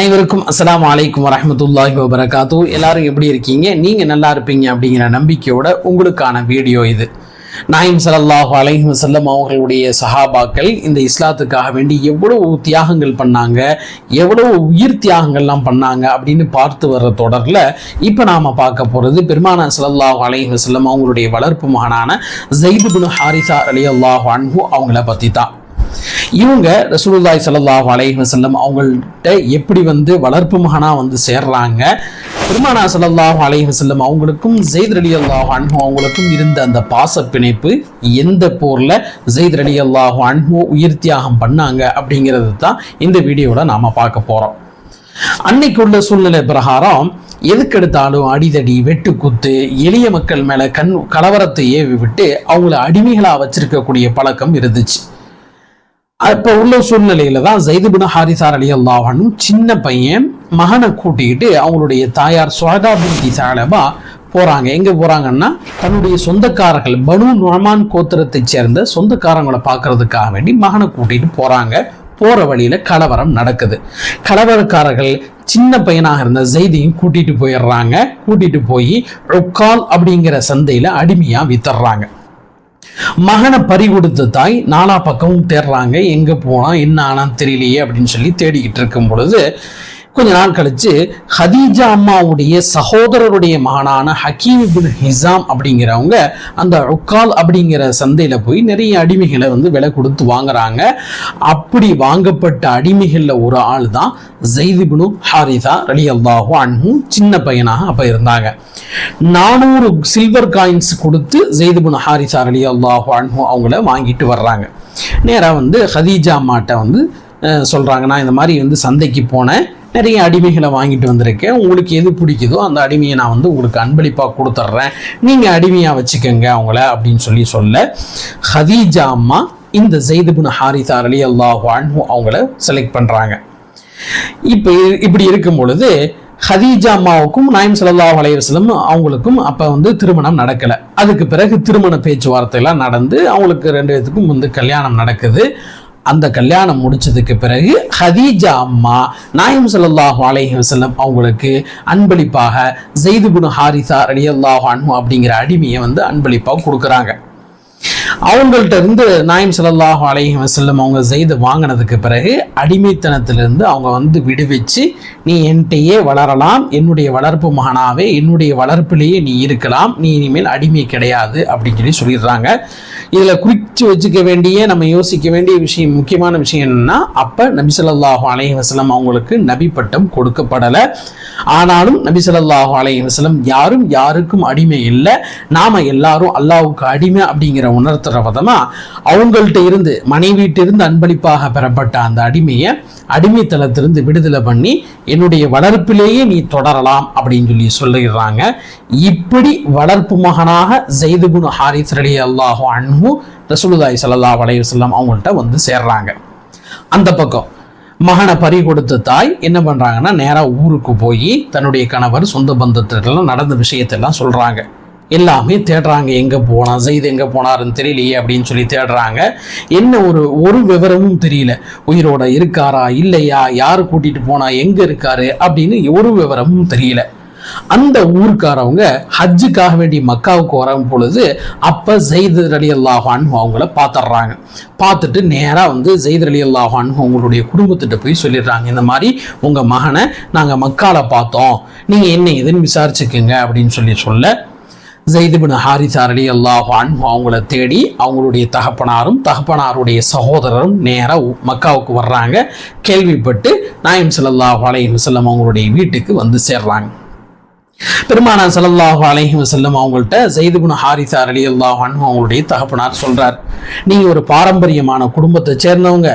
அனைவருக்கும் அஸ்லாம் வலைக்கம் வரமத்துல்லாஹி வபரகாத்து எல்லாரும் எப்படி இருக்கீங்க? நீங்க நல்லா இருப்பீங்க அப்படிங்கிற நம்பிக்கையோட உங்களுக்கான வீடியோ இது. நாயிம் சலல்லாஹு அலைஹி வஸல்லம் அவர்களுடைய சஹாபாக்கள் இந்த இஸ்லாத்துக்காக வேண்டி எவ்வளவு தியாகங்கள் பண்ணாங்க எவ்வளவு உயிர் தியாகங்கள்லாம் பண்ணாங்க அப்படின்னு பார்த்து வர்ற தொடரில் இப்போ நாம் பார்க்க போகிறது பெருமானா சலல்லாஹு அலைஹி வஸல்லம் அவங்களுடைய வளர்ப்பு மகனான ஜெயிது பின் ஹாரிசா அலி அல்லாஹ் அன்ஹு அவங்கள பற்றி தான் இவங்க ரசூலுல்லாய் சல்லாஹ் அலைஹி செல்லம் அவங்கள்ட்ட எப்படி வந்து வளர்ப்பு மகனாக வந்து சேர்றாங்க பெருமானா சல்லாஹ் அலைஹி செல்லம் அவங்களுக்கும் ஜெயித் ரலியல்லாஹு அன்ஹு அவங்களுக்கும் இருந்த அந்த பாச பிணைப்பு எந்த போர்ல ஜெயித் ரலியல்லாஹு அன்ஹு உயிர் தியாகம் பண்ணாங்க அப்படிங்கிறது தான் இந்த வீடியோவில் நாம பார்க்க போறோம். அன்னைக்கு உள்ள சூழ்நிலை பிரகாரம் எதுக்கெடுத்தாலும் அடிதடி வெட்டுக்குத்து எளிய மக்கள் மேல கண் கலவரத்தை ஏவி விட்டு அவங்கள அடிமைகளாக வச்சிருக்கக்கூடிய பழக்கம் இருந்துச்சு. அப்போ உள்ள சூழ்நிலையில தான் ஜெயிதுபின் ஹாரிசார் அலி அல்லாஹனும் சின்ன பையன் மகனை கூட்டிக்கிட்டு அவங்களுடைய தாயார் சுவதா பின் சாலபா போறாங்க. எங்க போறாங்கன்னா தன்னுடைய சொந்தக்காரர்கள் பனு நொமான் கோத்திரத்தை சேர்ந்த சொந்தக்காரங்களை பார்க்கறதுக்காக வேண்டி மகனை கூட்டிட்டு போறாங்க. போற வழியில கலவரம் நடக்குது. கலவரக்காரர்கள் சின்ன பையனாக இருந்த ஜெய்தியும் கூட்டிட்டு போயிடுறாங்க. கூட்டிட்டு போய் ருக்கால் அப்படிங்கிற சந்தையில அடிமையா வித்துடுறாங்க. மகனை பறி கொடுத்த தாய் நாலா பக்கமும் தேடுறாங்க எங்க போனா என்ன ஆனால் தெரியலையே அப்படின்னு சொல்லி தேடிக்கிட்டு இருக்கும் பொழுது கொஞ்ச நாள் கழிச்சு ஹதீஜா அம்மாவுடைய சகோதரருடைய மகனான ஹக்கீம் பின் ஹிசாம் அப்படிங்கிறவங்க அந்த உக்கால் அப்படிங்கிற சந்தையில் போய் நிறைய அடிமைகளை வந்து விலை கொடுத்து வாங்குறாங்க. அப்படி வாங்கப்பட்ட அடிமைகளில் ஒரு ஆள் தான் ஜெய்திபுனு ஹாரிதா ரலி அல்லாஹு அன்ஹு சின்ன பையனாக அப்போ இருந்தாங்க. நானூறு சில்வர் காயின்ஸ் கொடுத்து ஜெய்திபுன் ஹாரிசா அலி அல்லாஹு அன்ஹு அவங்கள வாங்கிட்டு வர்றாங்க. நேராக வந்து ஹதீஜா அம்மாட்ட வந்து சொல்கிறாங்க நான் இந்த மாதிரி வந்து சந்தைக்கு போனேன். நிறைய அடிமைகளை வாங்கிட்டு வந்திருக்கேன். உங்களுக்கு எது பிடிக்குதோ அந்த அடிமையை நான் வந்து உங்களுக்கு அன்பளிப்பாக கொடுத்துட்றேன் நீங்கள் அடிமையாக வச்சுக்கோங்க அவங்கள அப்படின்னு சொல்லி சொல்ல ஹதீஜா அம்மா இந்த ஜெய்துபுன் ஹாரிசா அலி அல்லாஹ் அவங்கள செலக்ட் பண்ணுறாங்க இப்போ இப்படி இருக்கும் பொழுது ஹதீஜா அம்மாவுக்கும் நாயம் ஸல்லல்லாஹு அலையவசலம் அவங்களுக்கும் அப்போ வந்து திருமணம் நடக்கலை. அதுக்கு பிறகு திருமண பேச்சுவார்த்தையெல்லாம் நடந்து அவங்களுக்கு ரெண்டு பேத்துக்கும் வந்து கல்யாணம் நடக்குது. அந்த கல்யாணம் முடிச்சதுக்கு பிறகு ஹதீஜா அம்மா நாயம் சல்லாஹூ அலஹி வசல்லம் அவங்களுக்கு அன்பளிப்பாக ஜெய்துபுன் ஹாரிசா ரலியல்லாஹு அன்ஹு அப்படிங்கிற அடிமையை வந்து அன்பளிப்பாக கொடுக்குறாங்க. அவங்கள்ட்ட இருந்து நாயம் சல்லாஹூ அலஹி வசல்லம் அவங்க செய்து வாங்கினதுக்கு பிறகு அடிமைத்தனத்திலிருந்து அவங்க வந்து விடுவிச்சு நீ என்கிட்டயே வளரலாம் என்னுடைய வளர்ப்பு மகனாவே என்னுடைய வளர்ப்பிலேயே நீ இருக்கலாம் நீ இனிமேல் அடிமை கிடையாது அப்படின்னு சொல்லி சொல்லிடுறாங்க. இதில் குறித்து வச்சுக்க வேண்டிய நம்ம யோசிக்க வேண்டிய விஷயம் முக்கியமான விஷயம் என்னன்னா அப்போ நபி ஸல்லல்லாஹு அலைஹி வசலம் அவங்களுக்கு நபி பட்டம் கொடுக்கப்படலை. ஆனாலும் நபி ஸல்லல்லாஹு அலைஹி வசலம் யாரும் யாருக்கும் அடிமை இல்லை. நாம எல்லாரும் அல்லாவுக்கு அடிமை அப்படிங்கிற உணர்த்துற விதமாக அவங்கள்ட்ட இருந்து மனைவியிட்டிருந்து அன்பளிப்பாக பெறப்பட்ட அந்த அடிமையை அடிமைத்தளத்திலிருந்து விடுதலை பண்ணி என்னுடைய வளர்ப்பிலேயே நீ தொடரலாம் அப்படின்னு சொல்லி சொல்லிடுறாங்க. இப்படி வளர்ப்பு மகனாக ஜெய்துபுன் ஹாரித் ரலி அல்லாஹு அன்ஹு ரசூலுதாய் சல்லா அலைஹி அவங்கள்ட்ட வந்து சேர்றாங்க. அந்த பக்கம் மகனை பறி கொடுத்த தாய் என்ன பண்ணுறாங்கன்னா நேராக ஊருக்கு போய் தன்னுடைய கணவர் சொந்த பந்தத்திலாம் நடந்த விஷயத்தெல்லாம் சொல்கிறாங்க எல்லாமே தேடுறாங்க எங்கே போனால் செய்து எங்கே போனாருன்னு தெரியலையே அப்படின்னு சொல்லி தேடுறாங்க. என்ன ஒரு ஒரு விவரமும் தெரியல. உயிரோட இருக்காரா இல்லையா யார் கூட்டிகிட்டு போனா எங்கே இருக்காரு அப்படின்னு ஒரு விவரமும் தெரியல. அந்த ஊருக்காரவங்க ஹஜ்ஜுக்காக வேண்டிய மக்காவுக்கு வரும் பொழுது அப்ப ஜெயித் அலி அல்லாஹான் அவங்கள பார்த்துடுறாங்க பார்த்துட்டு நேராக வந்து ஜெயித் அலி அல்லாஹான் அவங்களுடைய குடும்பத்திட்ட போய் சொல்லிடுறாங்க. இந்த மாதிரி உங்க மகனை நாங்க மக்கால பார்த்தோம். நீங்க என்ன ஏதுன்னு விசாரிச்சுக்கோங்க அப்படின்னு சொல்லி சொல்ல ஜெய்துபின் ஹாரிசார் அலி அல்லாஹான் அவங்கள தேடி அவங்களுடைய தகப்பனாரும் தகப்பனாருடைய சகோதரரும் நேராக மக்காவுக்கு வர்றாங்க. கேள்விப்பட்டு நாயம் சல்லாஹ் அலையம் செல்லம் அவங்களுடைய வீட்டுக்கு வந்து சேர்றாங்க. பெருமானா ஸல்லல்லாஹு அலைஹி வஸல்லம் அவங்கள்ட்ட ஜெய்துபின் ஹாரிசா அலி அன்ஹு அவங்களுடைய தகப்பனார் சொல்றார் நீங்க ஒரு பாரம்பரியமான குடும்பத்தை சேர்ந்தவங்க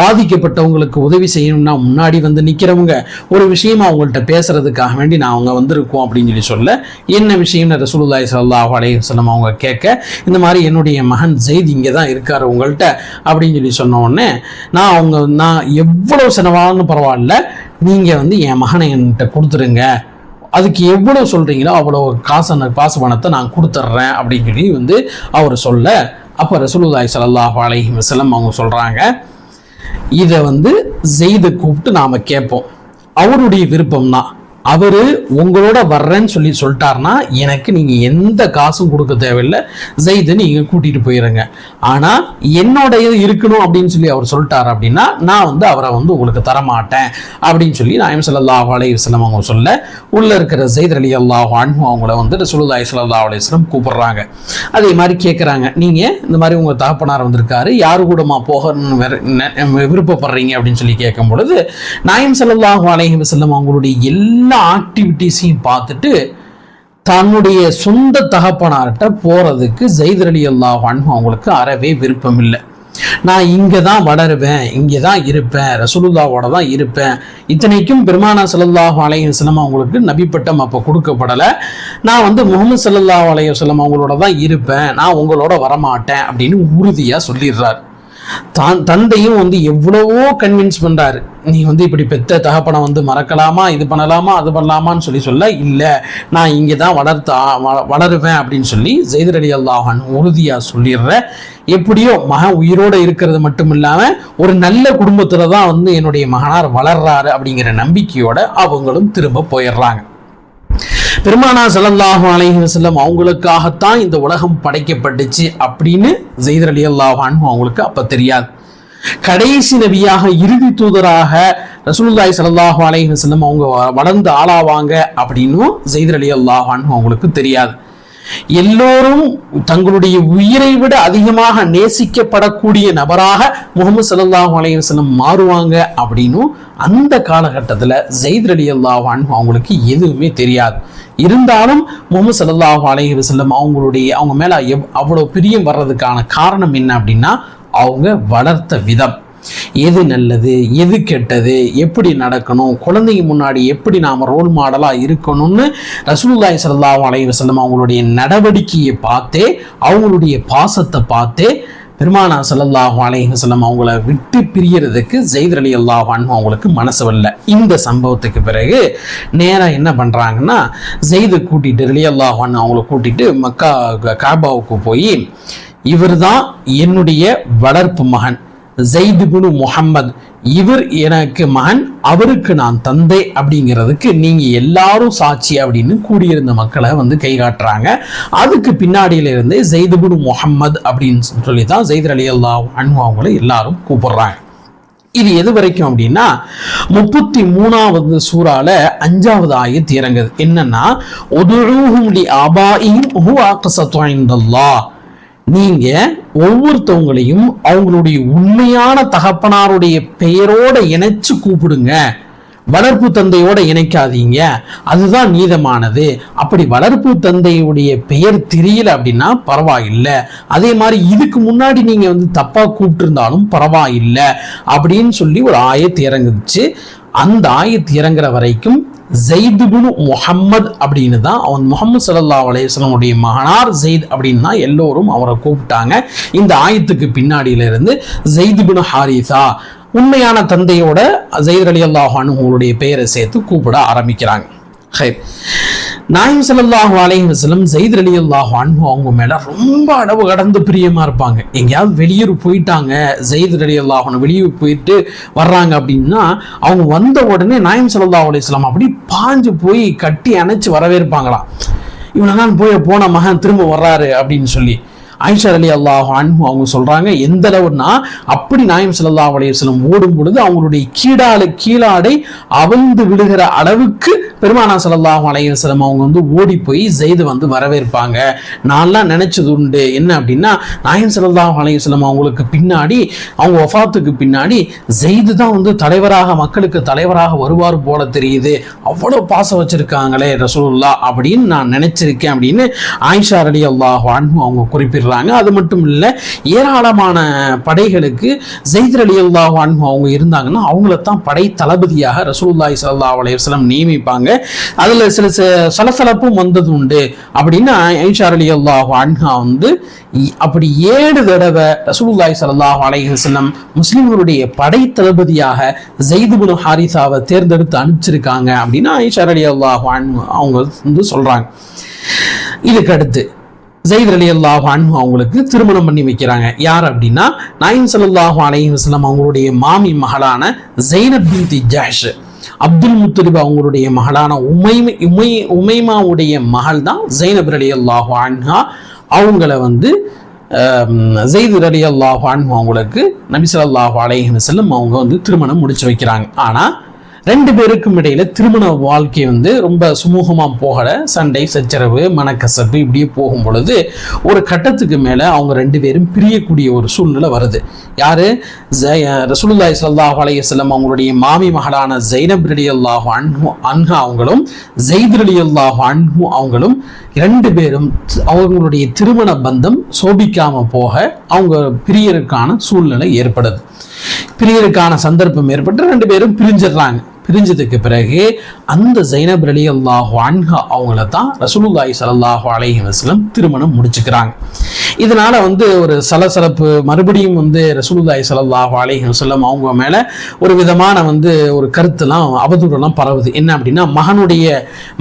பாதிக்கப்பட்டவங்களுக்கு உதவி செய்யணும்னா முன்னாடி வந்து நிக்கிறவங்க ஒரு விஷயமா அவங்கள்ட்ட பேசுறதுக்காக வேண்டி நான் அவங்க வந்திருக்கோம் அப்படின்னு சொல்லி சொல்ல என்ன விஷயம்னு ரசூலுல்லாய் ஸல்லல்லாஹு அலைஹி வஸல்லம் அவங்க கேட்க இந்த மாதிரி என்னுடைய மகன் ஜெயித் இங்கே தான் இருக்காரு உங்கள்கிட்ட அப்படின்னு சொல்லி சொன்ன உடனே நான் அவங்க நான் எவ்வளவு செலவாலும் பரவாயில்ல நீங்கள் வந்து என் மகனை என்கிட்ட கொடுத்துருங்க அதுக்கு எவ்வளோ சொல்கிறீங்களோ அவ்வளோ காசு காசு பணத்தை நான் கொடுத்துட்றேன் அப்படின்னு சொல்லி வந்து அவர் சொல்ல அப்போ ரசூலுல்லாஹி ஸல்லல்லாஹு அலஹி வசலம் அவங்க சொல்கிறாங்க இதை வந்து செய்து கூப்பிட்டு நாம் கேட்போம். அவருடைய விருப்பம் தான் அவரு உங்களோட வர்றேன்னு சொல்லி சொல்லிட்டாருன்னா எனக்கு நீங்க எந்த காசும் கொடுக்க தேவையில்லை. ஜெயிது நீங்க கூட்டிட்டு போயிருங்க. ஆனா என்னோட இது இருக்கணும் அப்படின்னு சொல்லி அவர் சொல்லிட்டார் அப்படின்னா நான் வந்து அவரை வந்து உங்களுக்கு தரமாட்டேன் அப்படின்னு சொல்லி நாயம் ஸல்லல்லாஹு அலைஹி வஸல்லம் அவங்க சொல்ல உள்ள இருக்கிற ஜெயித் அலி அல்லாஹ் அன்பு அவங்கள வந்து ரசூலுல்லாஹி ஸல்லல்லாஹு அலைஹி வஸல்லம் கூப்பிடுறாங்க. அதே மாதிரி கேட்குறாங்க நீங்க இந்த மாதிரி உங்க தகப்பனார் வந்திருக்காரு யாரு கூடமா போகணும்னு விருப்பப்படுறீங்க அப்படின்னு சொல்லி கேட்கும் பொழுது நாயம் ஸல்லல்லாஹு அலைஹி வஸல்லம் அவங்களுடைய எல்லா ஆக்டிவிட்டீஸையும் பார்த்துட்டு தன்னுடைய சொந்த தகப்பனார்கிட்ட போகிறதுக்கு ஜெயித் அலி அல்லாஹ் அன்ஹு அவங்களுக்கு அறவே விருப்பம் இல்லை நான் இங்கே தான் வளருவேன் இங்கே தான் இருப்பேன் ரசூலுல்லாவோட தான் இருப்பேன். இத்தனைக்கும் பெருமானா சல்லாஹ் அலைஹி வஸல்லம் அவங்களுக்கு நபிப்பட்டம் அப்போ கொடுக்கப்படலை. நான் வந்து முகமது சல்லாஹ் அலைஹி அவங்களோட தான் இருப்பேன் நான் உங்களோட வரமாட்டேன் அப்படின்னு உறுதியாக சொல்லிடுறார். தான் தந்தையும் வந்து எவ்வளவோ கன்வின்ஸ் பண்ணுறாரு நீ வந்து இப்படி பெத்த தகப்பனை வந்து மறக்கலாமா? இது பண்ணலாமா? அது பண்ணலாமான்னு சொல்லி சொல்ல இல்லை நான் இங்கே தான் வளர்த்தா வளருவேன் அப்படின்னு சொல்லி ஜெய்தர் அலி அல்லாஹான் உறுதியாக சொல்லிடுற. எப்படியோ மகன் உயிரோடு இருக்கிறது மட்டும் இல்லாமல் ஒரு நல்ல குடும்பத்தில் தான் வந்து என்னுடைய மகனார் வளர்றாரு அப்படிங்கிற நம்பிக்கையோட அவங்களும் திரும்ப போயிடுறாங்க. பெருமானா ஸல்லல்லாஹு அலஹி வசல்லம் அவங்களுக்காகத்தான் இந்த உலகம் படைக்கப்பட்டுச்சு அப்படின்னு ஜெயிதர் அலி அல்லாஹான் அவங்களுக்கு அப்ப தெரியாது. கடைசி நபியாக இறுதி தூதராக ரசூலுல்லாய் சலல்லாஹு அலஹி வசல்லம் அவங்க வ- வளர்ந்து ஆளாவாங்க அப்படின்னும் ஜெயிதர் அலி அல்லாஹான் அவங்களுக்கு தெரியாது. எல்லோரும் தங்களுடைய உயிரை விட அதிகமாக நேசிக்கப்படக்கூடிய நபராக முகமது சல்லாஹ் அலைஹி மாறுவாங்க அப்படின்னும் அந்த காலகட்டத்தில் ஜெயித் அலி அல்லாஹான் அவங்களுக்கு எதுவுமே தெரியாது. இருந்தாலும் முகமது சல்லாஹ் அலைஹி வஸல்லம் அவங்களுடைய அவங்க மேலே எவ் அவ்வளோ பிரியம் வர்றதுக்கான காரணம் என்ன அப்படின்னா அவங்க வளர்த்த விதம். எது நல்லது எது கெட்டது எப்படி நடக்கணும் குழந்தைங்க முன்னாடி எப்படி நாம் ரோல் மாடலாக இருக்கணும்னு ரசூல்லாய் சல்லாஹ் அலைவசல்லம் அவங்களுடைய நடவடிக்கையை பார்த்தே அவங்களுடைய பாசத்தை பார்த்தே பெருமானா ஸல்லல்லாஹு அலைஹி அவங்கள விட்டு பிரியறதுக்கு ஜெயித் அலி அல்லாஹான் அவங்களுக்கு மனசு வரல. இந்த சம்பவத்துக்கு பிறகு நேராக என்ன பண்ணுறாங்கன்னா ஜெயிதை கூட்டிட்டு அலி அல்லாஹான் அவங்கள கூட்டிட்டு மக்கா காபாவுக்கு போய் இவர் தான் என்னுடைய வளர்ப்பு மகன். ஜெய்துபுனு முகம்மது இவர் எனக்கு மகன் அவருக்கு நான் தந்தை அப்படிங்கிறதுக்கு நீங்க எல்லாரும் சாட்சி அப்படின்னு கூடியிருந்த மக்களை வந்து கை காட்டுறாங்க. அதுக்கு பின்னாடியில இருந்து ஜெயித் பினு அப்படின்னு சொல்லி தான் ஜெயித் அலி அல்லா அன்பு அவங்களை எல்லாரும் கூப்பிடுறாங்க. இது எது வரைக்கும் அப்படின்னா முப்பத்தி மூணாவது சூறால அஞ்சாவது ஆயத்து இறங்குது. என்னன்னா ஒதுழூஹும் லி ஆபாயிஹிம் ஹுவ நீங்க ஒவ்வொருத்தவங்களையும் அவங்களுடைய உண்மையான தகப்பனாருடைய பெயரோட இணைச்சு கூப்பிடுங்க. வளர்ப்பு தந்தையோட இணைக்காதீங்க. அதுதான் நீதமானது அப்படி வளர்ப்பு தந்தையுடைய பெயர் தெரியல அப்படின்னா பரவாயில்லை. அதே மாதிரி இதுக்கு முன்னாடி நீங்க வந்து தப்பா கூப்பிட்டுருந்தாலும் பரவாயில்லை அப்படின்னு சொல்லி ஒரு ஆயத்தை இறங்குச்சு. அந்த ஆயத் இறங்குற வரைக்கும் ஜெயிதுபுனு முஹம்மத் அப்படின்னு தான் அவன் முகமது சல்லா அலைஹி மகனார் ஜெயித் அப்படின்னு தான் எல்லோரும் அவரை கூப்பிட்டாங்க. இந்த ஆயத்துக்கு பின்னாடியில இருந்து ஜெயிதுபுனு ஹாரிசா உண்மையான தந்தையோட ஜெயித் அலி உங்களுடைய பெயரை சேர்த்து கூப்பிட ஆரம்பிக்கிறாங்க. ஹைர் நாயம் செல்லல்லாஹு அலைஹி வஸல்லம் ஜெயித் அலி அல்லாஹு அன்பு அவங்க மேல ரொம்ப அளவு கடந்து பிரியமா இருப்பாங்க. எங்கேயாவது வெளியூர் போயிட்டாங்க ஜெயித் அலி அல்லாஹ் வெளியூர் போயிட்டு வர்றாங்க அப்படின்னா அவங்க வந்த உடனே நாயம் செல்லல்லாஹு அலையம் அப்படி பாஞ்சு போய் கட்டி அணைச்சு வரவேற்பாங்களாம். இவனெல்லாம் போய் போன மகன் திரும்ப வர்றாரு அப்படின்னு சொல்லி. ஆயிஷா அலி அல்லாஹ் அன்பு அவங்க சொல்றாங்க எந்த அளவுனா அப்படி நாயம் ஸல்லல்லாஹு அலைஹி வஸல்லம் ஓடும் பொழுது அவங்களுடைய கீழாடு கீழாடை அவிழ்ந்து விழுகிற அளவுக்கு பெருமானா ஸல்லல்லாஹு அலைஹி வஸல்லம் அவங்க வந்து ஓடி போய் ஜெயிது வந்து வரவேற்பாங்க. நான்லாம் நினைச்சது உண்டு. என்ன அப்படின்னா நாயம் ஸல்லல்லாஹு அலைஹி வஸல்லம் அவங்களுக்கு பின்னாடி அவங்க ஒஃபாத்துக்கு பின்னாடி ஜெயிது தான் வந்து தலைவராக மக்களுக்கு தலைவராக வருவார் போல தெரியுது. அவ்வளோ பாசம் வச்சிருக்காங்களே ரசூல்லா அப்படின்னு நான் நினைச்சிருக்கேன் அப்படின்னு ஆயிஷா அலி அல்லாஹ் அன்பு அவங்க குறிப்பிடுறாங்க. அது மட்டும் இல்லை ஏராளமான படைகளுக்கு ஜெயித் அலி அல்லாஹ் அவங்க இருந்தாங்கன்னா அவங்கள தான் படை தளபதியாக ரசூல்லாய் சல்லா அலையம் நியமிப்பாங்க. அதுல சில சலசலப்பும் வந்தது உண்டு. அப்படின்னா ஐஷார் அலி அல்லாஹ் அன்ஹா வந்து அப்படி ஏழு தடவை ரசூல்லாய் சல்லாஹ் அலையம் முஸ்லிம்களுடைய படை தளபதியாக ஜெயித் ஹாரிசாவை தேர்ந்தெடுத்து அனுப்பிச்சிருக்காங்க. அப்படின்னா ஐஷார் அலி அல்லாஹ் அவங்க வந்து சொல்றாங்க. இதுக்கு அடுத்து ஜெயித் அலி அல்லாஹ் அவங்களுக்கு திருமணம் பண்ணி வைக்கிறாங்க. யார் அப்படின்னா நாயின் சல்லாஹ் அலைஹி அவங்களுடைய மாமி மகளான ஜெயினப் பின் தி ஜஹ்ஷ். அப்துல் முத்தலிப் அவங்களுடைய மகளான உமை உமை உமைமாவுடைய மகள் தான் ஜெயினப் அலி அல்லாஹு அன்ஹா. அவங்கள வந்து ஜெயித் அலி அல்லாஹு அன்ஹு அவங்களுக்கு நபிசல்லாஹ் ஸல்லல்லாஹு அலைஹி அவங்க வந்து திருமணம் முடிச்சு வைக்கிறாங்க. ஆனால் ரெண்டு பேருக்கும் இடையில திருமண வாழ்க்கை வந்து ரொம்ப சுமூகமாக போகல. சண்டை சச்சரவு மனக்கசப்பு இப்படியே போகும் பொழுது ஒரு கட்டத்துக்கு மேல அவங்க ரெண்டு பேரும் பிரியக்கூடிய ஒரு சூழ்நிலை வருது. யாரு? ஜெய- சல்லாஹ் அலையம் அவங்களுடைய மாமி மகளான ஜைனப் ரலியல்லாஹு அன்ஹு அன்ஹா அவங்களும் ஜெயித் ரலியல்லாஹு அன்ஹு அவங்களும் ரெண்டு பேரும் அவங்களுடைய திருமண பந்தம் சோபிக்காம போக அவங்க பிரியருக்கான சூழ்நிலை ஏற்படுது. பிரியருக்கான சந்தர்ப்பம் ஏற்பட்டு ரெண்டு பேரும் பிரிஞ்சிடுறாங்க. பிரிஞ்சதுக்கு பிறகு அந்த ஜைனப் அலி அல்லாஹு அன்ஹா அவங்கள தான் ரசூலுல்லாஹி ஸல்லல்லாஹு அலஹி வஸ்லம் திருமணம் முடிச்சுக்கிறாங்க. இதனால வந்து ஒரு சலசலப்பு மறுபடியும் வந்து ரசூலுல்லாஹி ஸல்லல்லாஹு அலஹி வஸ்லம் அவங்க மேல ஒரு விதமான வந்து ஒரு கருத்துலாம் அவதூறெல்லாம் பரவுது. என்ன அப்படின்னா மகனுடைய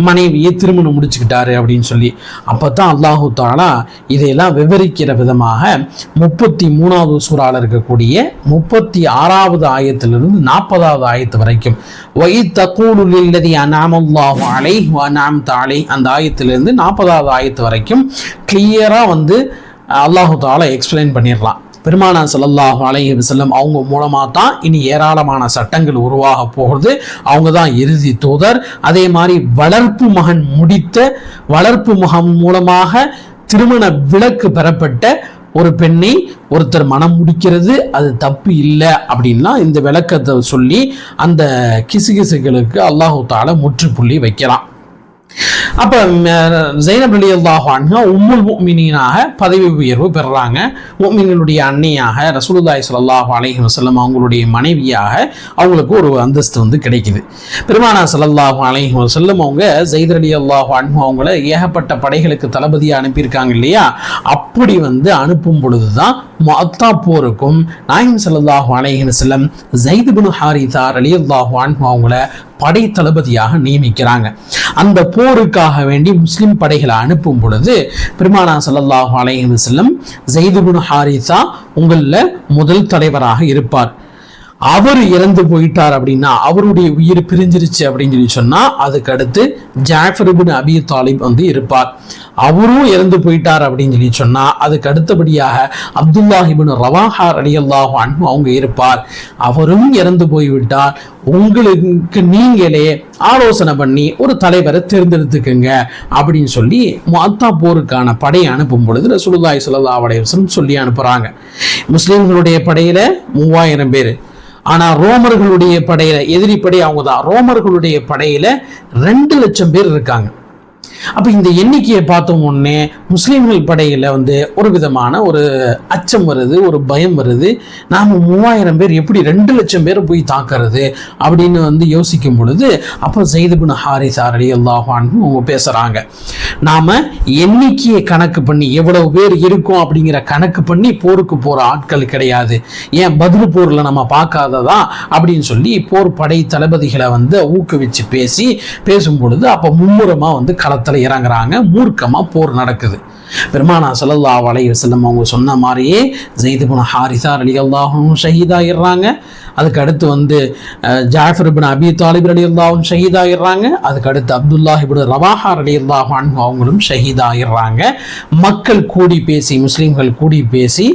மனைவியை திருமணம் முடிச்சுக்கிட்டாரு அப்படின்னு சொல்லி. அப்போ தான் அல்லாஹு தாலா இதையெல்லாம் விவரிக்கிற விதமாக முப்பத்தி மூணாவது சூறால இருக்கக்கூடிய முப்பத்தி ஆறாவது ஆயத்திலிருந்து நாற்பதாவது ஆயத்து வரைக்கும் வை தகூலு லில்லதி அனாமல்லாஹு அலைஹி வ அன்அம்த அந்த ஆயத்திலிருந்து நாற்பதாவது ஆயத்து வரைக்கும் கிளியராக வந்து அல்லாஹு தாலா எக்ஸ்பிளைன் பண்ணிடலாம். பெருமானா சல்லாஹு அலைஹி வஸல்லம் அவங்க மூலமாக தான் இனி ஏராளமான சட்டங்கள் உருவாக போகிறது அவங்க தான் இறுதி தூதர். அதே மாதிரி வளர்ப்பு மகன் முடித்த வளர்ப்பு முகம் மூலமாக திருமண விளக்கு பெறப்பட்ட ஒரு பெண்ணை ஒருத்தர் மனம் முடிக்கிறது அது தப்பு இல்லை அப்படின்னா இந்த விளக்கத்தை சொல்லி அந்த கிசுகிசுகளுக்கு அல்லாஹு தால முற்றுப்புள்ளி வைக்கலாம். அப்போ ஜைனப் அலி அல்லாஹ் உம்முல் முக்மினாக பதவி உயர்வு பெறுறாங்க முக்மின்களுடைய அன்னையாக ரசூலுல்லாஹி சல்லாஹூ அலஹி வசல்லம் அவங்களுடைய மனைவியாக அவங்களுக்கு ஒரு அந்தஸ்து வந்து கிடைக்குது. பெருமானா சல்லாஹூ அலஹி வசல்லம் அவங்க ஜெயித் அலி அல்லாஹ் அன்ஹு அவங்கள ஏகப்பட்ட படைகளுக்கு தளபதியாக அனுப்பியிருக்காங்க இல்லையா? அப்படி வந்து அனுப்பும் பொழுது தான் மொத்தா போருக்கும் நாயம் ஸல்லல்லாஹு அலைஹி செல்லம் ஜெயித் பின் ஹாரிதா ரலியல்லாஹு அன்ஹு அவங்கள படை தளபதியாக நியமிக்கிறாங்க. அந்த போருக்காக வேண்டி முஸ்லிம் படைகளை அனுப்பும் பொழுது பெருமானா ஸல்லல்லாஹு அலைஹி வஸல்லம் ஜெயித் பின் ஹாரிசா உங்களில் முதல் தலைவராக இருப்பார். அவர் இறந்து போயிட்டார் அப்படின்னா அவருடைய உயிர் பிரிஞ்சிருச்சு அப்படின்னு சொல்லி சொன்னா அதுக்கு அடுத்து ஜாஃபர் அபி தாலிப் வந்து இருப்பார். அவரும் இறந்து போயிட்டார் அப்படின்னு சொல்லி சொன்னா அதுக்கு அடுத்தபடியாக அப்துல்லாஹிபின் ரவாஹார் அலி ரலியல்லாஹு அவங்க இருப்பார். அவரும் இறந்து போய்விட்டார். உங்களுக்கு நீங்களே ஆலோசனை பண்ணி ஒரு தலைவரை தேர்ந்தெடுத்துக்கங்க அப்படின்னு சொல்லி மொத்தா போருக்கான படையை அனுப்பும் பொழுது ரசூலுல்லாய் சுல்லா அலைஹி சொல்லி அனுப்புறாங்க. முஸ்லீம்களுடைய படையில மூவாயிரம் பேர். ஆனால் ரோமர்களுடைய படையில் எதிரி படை அவங்க தான் ரோமர்களுடைய படையில் ரெண்டு லட்சம் பேர் இருக்காங்க. அப்போ இந்த எண்ணிக்கையை பார்த்த உடனே முஸ்லீம்கள் படையில வந்து ஒரு விதமான ஒரு அச்சம் வருது ஒரு பயம் வருது. நாம மூவாயிரம் பேர் எப்படி ரெண்டு லட்சம் பேரை போய் தாக்குறது அப்படின்னு வந்து யோசிக்கும் பொழுது அப்போ ஜெயிதுபின் ஹாரிஸ் அலி அல்லாஹான்னு அவங்க பேசுறாங்க. நாம எண்ணிக்கையை கணக்கு பண்ணி எவ்வளவு பேர் இருக்கும் அப்படிங்கிற கணக்கு பண்ணி போருக்கு போற ஆட்கள் கிடையாது. ஏன் பதில் போர்ல நம்ம பார்க்காததா அப்படின்னு சொல்லி போர் படை தளபதிகளை வந்து ஊக்குவிச்சு பேசி பேசும் பொழுது அப்போ மும்முரமாக வந்து களத்தில் இறங்குறாங்க. மூர்க்கமாக போர் நடக்குது. பெருமானா ஸல்லல்லாஹு அலைஹி செல்லம் அவங்க சொன்ன மாதிரியே ஜெயிதுபுன இப்னு ஹாரிசா ரலியல்லாஹு ஷஹீதாயிடுறாங்க. அதுக்கு அடுத்து வந்து அஹ், ஜாஃபர் அபி தாலிப் ரெடி அல்லாஹும் ஷஹீதாகிடுறாங்க அதுக்கு அடுத்து அப்துல்லாஹ் இப்னு ரவாஹா ரலியல்லாஹு அன்ஹு அவங்களும் ஷஹீதாயிடுறாங்க. மக்கள் கூடி பேசி முஸ்லீம்கள் கூடி பேசி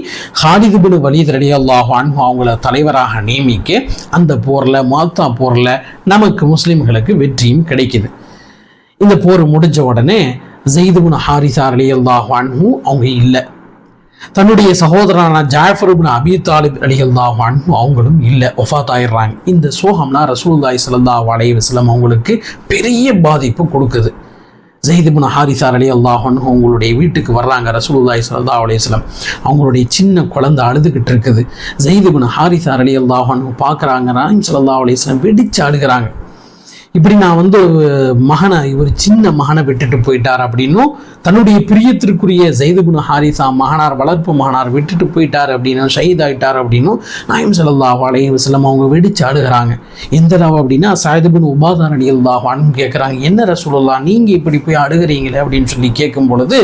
ஹாலித் இப்னு வலீத் ரலியல்லாஹு அன்ஹு அவங்கள தலைவராக நியமிக்க அந்த போரில் மாத்தா போரில் நமக்கு முஸ்லீம்களுக்கு வெற்றியும் கிடைக்குது. இந்த போர் முடிஞ்ச உடனே ஜெய்துபுன் ஹாரிசா அலி அன்ஹு அவங்க இல்லை. தன்னுடைய சகோதரனான ஜாஃபர் அபி தாலிப் அலி அன்ஹு அவங்களும் இல்லை. ஒஃபாத் ஆயிடுறாங்க இந்த சோகம்னா ரசூலுல்லாஹி சலந்தா அலைஹி வஸல்லம் அவங்களுக்கு பெரிய பாதிப்பு கொடுக்குது. ஜெயித் இப்னு ஹாரிசா அலி அல்லாஹ் அவங்களுடைய வீட்டுக்கு வர்றாங்க ரசூலுல்லாஹி ஸல்லல்லாஹு அலைஹி வஸல்லம். அவங்களுடைய சின்ன குழந்தை அழுதுகிட்டு இருக்குது. ஜெய்துபின் இப்னு ஹாரிசா அலி அல்லாஹ் பார்க்குறாங்க. ராயம் ஸல்லல்லாஹு அலைஹி வஸல்லம் வெடிச்சு அழுகிறாங்க. இப்படி நான் வந்து மகனை ஒரு சின்ன மகனை விட்டுட்டு போயிட்டார் அப்படின்னும் தன்னுடைய பிரியத்திற்குரிய ஜெய்துபுன் ஹாரிசா மகனார் வளர்ப்பு மகனார் விட்டுட்டு போயிட்டார் அப்படின்னும் ஷஹீத் ஆயிட்டார் அப்படின்னும் நாயம் ஸல்லல்லாஹு அலைஹி வஸல்லம் அவங்க வெடிச்சு ஆடுகிறாங்க. எந்த அளவு அப்படின்னா சாயிதுபின் உபாதார் அடியல்லாஹான்னு கேட்குறாங்க என்ன ரசூலல்லா நீங்கள் இப்படி போய் அழுகிறீங்களே அப்படின்னு சொல்லி கேட்கும் பொழுது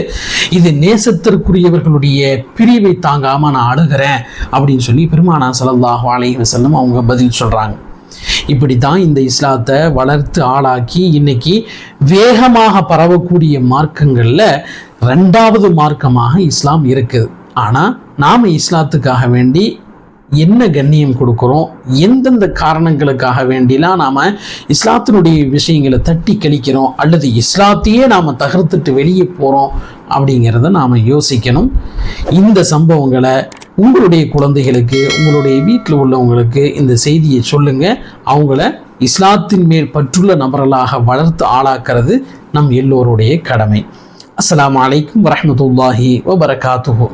இது நேசத்திற்குரியவர்களுடைய பிரிவை தாங்காமல் நான் அழுகிறேன் அப்படின்னு சொல்லி பெருமானா ஸல்லல்லாஹு அலைஹி செல்லம் அவங்க பதில் சொல்கிறாங்க இப்படி தான் இந்த இஸ்லாத்தை வளர்த்து ஆளாக்கி இன்னைக்கு வேகமாக பரவக்கூடிய மார்க்கங்களில் ரெண்டாவது மார்க்கமாக இஸ்லாம் இருக்குது. ஆனால் நாம் இஸ்லாத்துக்காக வேண்டி என்ன கண்ணியம் கொடுக்குறோம்? எந்தெந்த காரணங்களுக்காக வேண்டிலாம் நாம் இஸ்லாத்தினுடைய விஷயங்களை தட்டி கழிக்கிறோம்? அல்லது இஸ்லாத்தையே நாம் தகர்த்துட்டு வெளியே போகிறோம் அப்படிங்கிறத நாம் யோசிக்கணும். இந்த சம்பவங்களை உங்களுடைய குழந்தைகளுக்கு உங்களுடைய வீட்டில் உள்ளவங்களுக்கு இந்த செய்தியை சொல்லுங்கள் அவங்கள இஸ்லாத்தின் மேல் பற்றுள்ள நபர்களாக வளர்த்து ஆளாக்கிறது நம் எல்லோருடைய கடமை. அஸ்லாம் அலைக்கும் வரமத்துல்லாஹி வபரகாத்துஹு.